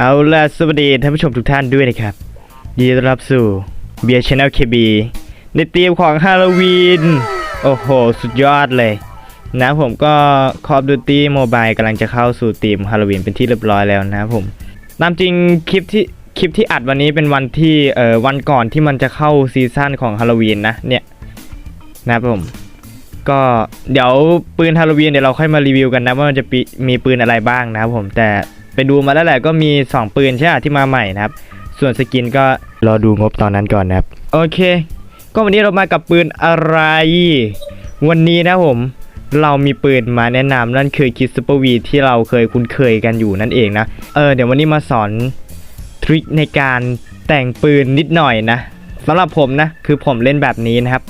เอาล่ะสวัสดีท่านผู้ชมทุกท่านด้วยนะครับยินดีต้อนรับสู่เบียร์ช n แนลเคบีในธีมของฮาโลวีน โอ้โห สุดยอดเลย นะผมก็ Call of Duty Mobile กำลังจะเข้าสู่ธีมฮาโลวีนเป็นที่เรียบร้อยแล้วนะผมตามจริงคลิปที่คลิปที่อัดวันนี้เป็นวันที่เอ่อวันก่อนที่มันจะเข้าซีซั่นของฮาโลวีนนะเนี่ยนะผมก็เดี๋ยวปืนฮาโลวีนเดี๋ยวเราค่อยมารีวิวกันนะว่ามันจะมีปืนอะไรบ้างนะครับผมแต่ ไปดูมาแล้วแหละก็มี 2 ปืนใช่ไหมที่มาใหม่นะครับ ส่วนสกินก็รอดูงบตอนนั้นก่อนนะครับ โอเค ก็วันนี้เรามากับปืนอะไร วันนี้นะผมเรามีปืนมาแนะนำนั่นคือคิดซูเปอร์วีที่เราเคยคุ้นเคยกันอยู่นั่นเองนะ เออเดี๋ยววันนี้มาสอนทริคในการแต่งปืนนิดหน่อยนะสำหรับผมนะคือผมเล่นแบบนี้นะครับ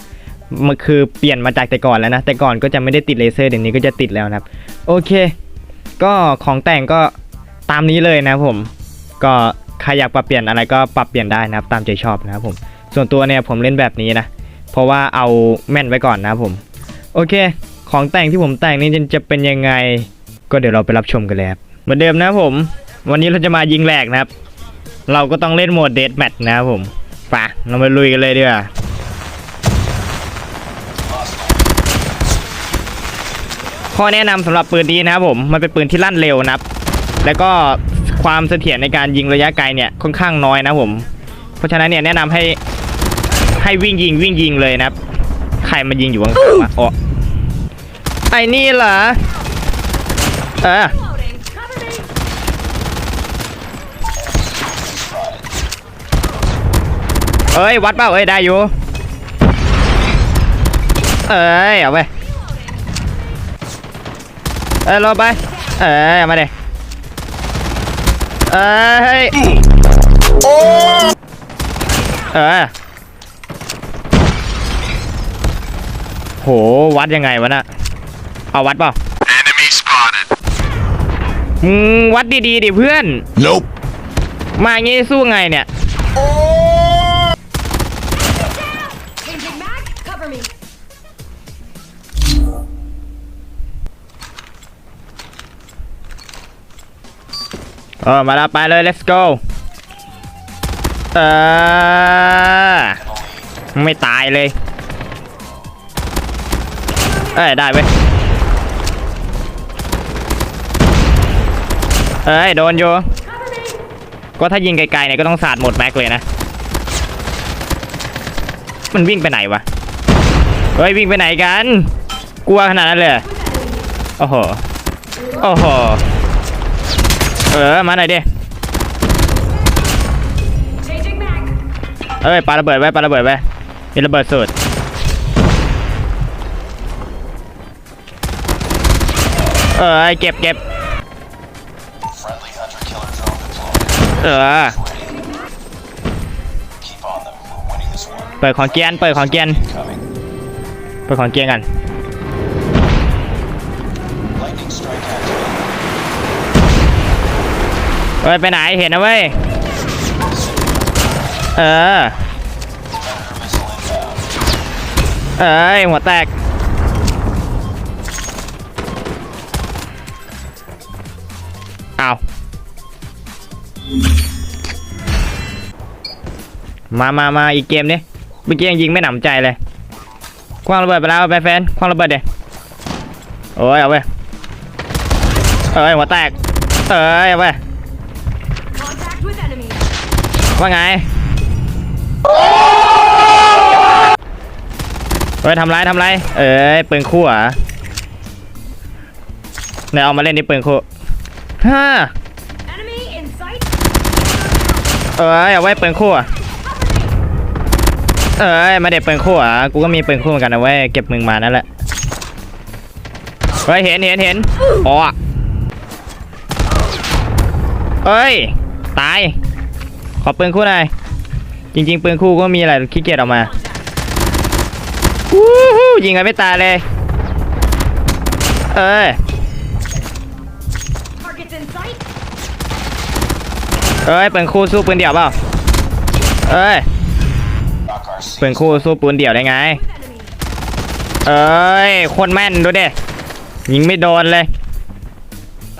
มันคือเปลี่ยนมาจากแต่ก่อนแล้วนะ แต่ก่อนก็จะไม่ได้ติดเลเซอร์เดี๋ยวนี้ก็จะติดแล้วนะครับ โอเค ก็ของแต่งก็ ตามนี้เลยนะครับผมก็ใครอยากปรับเปลี่ยนอะไรก็ปรับเปลี่ยนได้นะครับตามใจชอบนะครับผมส่วนตัวเนี่ยผมเล่นแบบนี้นะเพราะว่าเอาแม่นไว้ก่อนนะครับผม โอเค ของแต่งที่ผมแต่งนี่จะเป็นยังไง ก็เดี๋ยวเราไปรับชมกันเลยครับเหมือนเดิมนะผม วันนี้เราจะมายิงแหลกนะครับ เราก็ต้องเล่นโหมดเดดแมทนะครับผมปะเรามาลุยกันเลยดีกว่าข้อแนะนำสำหรับปืนนี้นะครับผม มันเป็นปืนที่ลั่นเร็วนะครับ แล้วก็ความเสถียรในการยิงระยะไกลเนี่ยค่อนข้างน้อยนะครับผม เพราะฉะนั้นเนี่ยแนะนำให้ให้วิ่งยิงวิ่งยิงเลยนะครับ ใครมายิงอยู่ข้างๆวะอ๋อไอ้นี่เหรอเออเอ้ย วัดเปล่าเอ้ย ได้อยู่ เอ้ย เอาไป เอ้ยรอไป เอ้ยเอามาเด เอ้ยเออโหวัดยังไงวะน่ะเอาวัดเปล่า Enemy spotted. มึงวัดดีๆดิเพื่อน Nope. มาอย่างงี้สู้ไงเนี่ย เออมาแล้วไปเลย let's go เออไม่ตายเลย เอ้ยได้เว้ยเอ้ยโดนอยู่ก็ถ้ายิงไกลๆเนี่ยก็ต้องสาดหมดแม็กเลยนะ มันวิ่งไปไหนวะ เฮ้ยวิ่งไปไหนกัน กลัวขนาดนั้นเลยอโอ้โห โอ้โห เออ มาหน่อยดิเอ้ยปาระเบิดไว้ปาระเบิดไว้มีระเบิดสุดเออเก็บเก็บเออเปิดของเกียนเปิดของเกียนเปิดของเกียนกัน เอ้ยไปไหนเห็นนะเว้ย เออ เอ้ยหัวแตก เอามามามาอีกเกมนี้เมื่อกี้ยังยิงไม่หนำใจเลย คว้างระเบิดไปแล้วไปแฟน คว้างระเบิดเดี๋ยโอ้ยเอาไปเอ้ยหัวแตก เอ้ยเอาไป ว่าไงเฮ้ยทำไรทำไร เอ้ยปืนคู่อะไหนเอามาเล่นนี่ปืนคู่ฮ่าเอ้ยเอาไว้ปืนคู่อะเอ้ยมาเด็ดปืนคู่อะกูก็มีปืนคู่เหมือนกันนะเว้ยเก็บมึงมานั่นแหละเฮ้ยเห็นเห็นเห็นอ๋อเอ้ยตาย อปืนคู่หน่อยจริง ๆ ปืนคู่ก็มีอะไรขี้เกียจออกมาวู้ฮู้ยิงกันไม่ตายเลย เอ้ย Targets in sight. เอ้ยปืนคู่สู้ปืนเดี่ยวเปล่าเอ้ย Knock our ปืน seats. คู่สู้ปืนเดี่ยวได้ไง With enemy. เอ้ยโคตรแม่นดูดิยิงไม่โดนเลย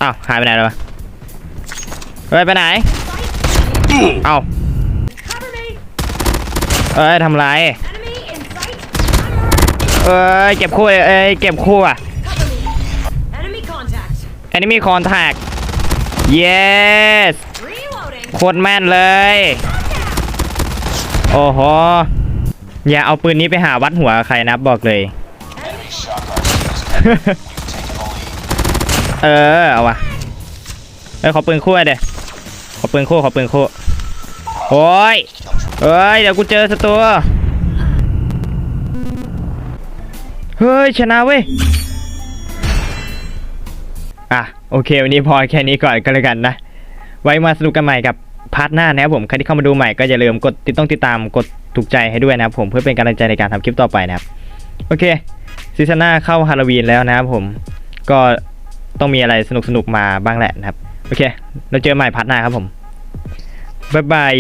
อ้าวหายไปไหนแล้ววะเฮ้ยไปไหน Sight. เอาเอ้ยทำไรเอ้ยเก็บคู่เอ้ยเก็บคู่อะ enemy contact yes โคตรแม่นเลย โอ้โห อย่าเอาปืนนี้ไปหาวัดหัวใครนะบอกเลย เออ เอาวะเออขอปืนคู่เด้ ขอปืนคู่ขอปืนคู่โอ้ยเอ้ยเดี๋ยวกูเจอศัตรูเฮ้ยชนะเว้ยอะโอเค วันนี้พอแค่นี้ก่อนก็แล้วกันนะ ไว้มาสนุกกันใหม่กับพาร์ทหน้านะครับผมใครที่เข้ามาดูใหม่ก็อย่าลืมกดติดต้องติดตามกดถูกใจให้ด้วยนะครับผมเพื่อเป็นกำลังใจในการทำคลิปต่อไปนะครับ โอเคซีซั่นหน้าเข้าฮาโลวีนแล้วนะครับผมก็ต้องมีอะไรสนุกสนุกๆมาบ้างแหละนะครับ โอเค เราเจอใหม่พัดหน้าครับผม บ๊ายบาย